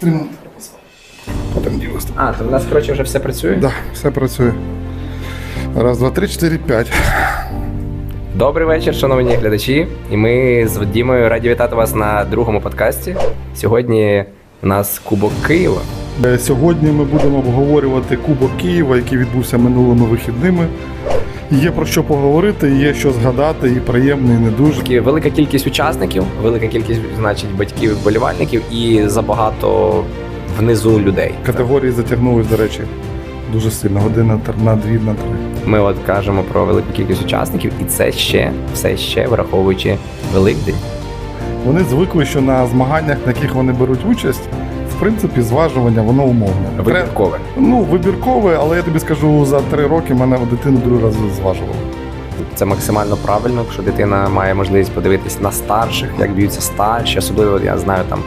Тримати. Потім діло. А, то в нас, коротше, вже все працює? Да, все працює. Раз, два, три, чотири, п'ять. Добрий вечір, шановні глядачі. І ми з Дімою раді вітати вас на другому подкасті. Сьогодні у нас Кубок Києва. Е, Сьогодні ми будемо обговорювати Кубок Києва, який відбувся минулими вихідними. Є про що поговорити, є що згадати, і приємно, і не дуже. Такі велика кількість учасників, велика кількість, значить, батьків і вболівальників і забагато внизу людей. Категорії затягнулись, до речі, дуже сильно. Година на дві, на три. Ми от кажемо про велику кількість учасників, і це ще все ще враховуючи Великдень. Вони звикли, що на змаганнях, на яких вони беруть участь, принципі, зважування воно умовне. Вибіркове. Ну, вибіркове, але я тобі скажу, за три роки мене дитину другий раз зважували. Це максимально правильно, якщо дитина має можливість подивитись на старших, як б'ються старші, особливо я знаю там.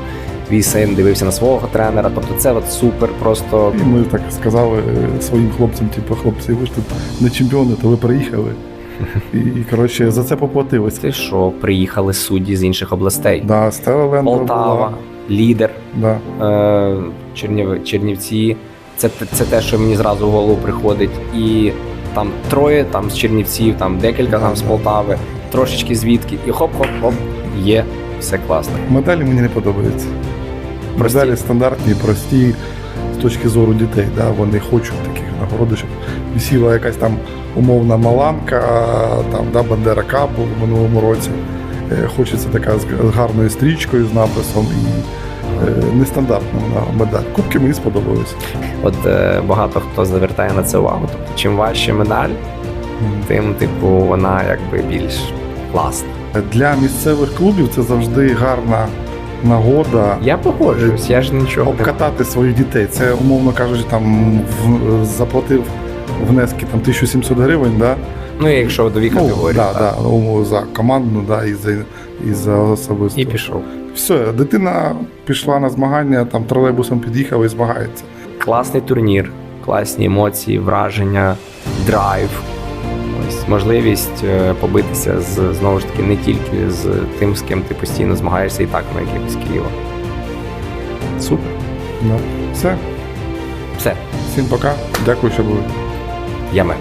Твій син дивився на свого тренера, тобто це от супер, просто І ми так сказали е, своїм хлопцям, типу, хлопці, ви ж тут не чемпіони, то ви приїхали. І, і коротше, за це поплатилися. ти що, приїхали судді з інших областей. Да, Полтава, була. Лідер, Да. е, Чернів, Чернівці. Це, це те, що мені зразу в голову приходить. І там троє, там з Чернівців, там декілька там з Полтави, трошечки звідки, і хоп-хоп-хоп, є, все класно. Медалі мені не подобаються. Прості. Медалі стандартні, прості з точки зору дітей. Да? Вони хочуть таких нагороди, щоб висіла якась там умовна маланка, там да, Бандера Кап був в минулому році. Е, Хочеться така з гарною стрічкою, з написом і е, нестандартна вона медаль. Кубки мені сподобалися. От е, багато хто звертає на це увагу. Тобто, чим важче медаль, тим, типу, вона якби більш класна. Для місцевих клубів це завжди гарна нагода. Я погоджуюсь, я ж нічого обкатати своїх дітей. Це, умовно кажучи, там в, заплатив внески там 1700 гривень, да? Ну, і якщо Ну, категорії. да, так. да, умовно, за командну, да, і за, і за особисто. І пішов. Все, дитина пішла на змагання, там тролейбусом під'їхав і змагається. Класний турнір, класні емоції, враження, драйв. Ось можливість е, побитися з знову ж таки не тільки з тим, з ким ти постійно змагаєшся, і так на якихось Києва. Супер. Да. Все, Все, всім пока. Дякую, що були. я ми.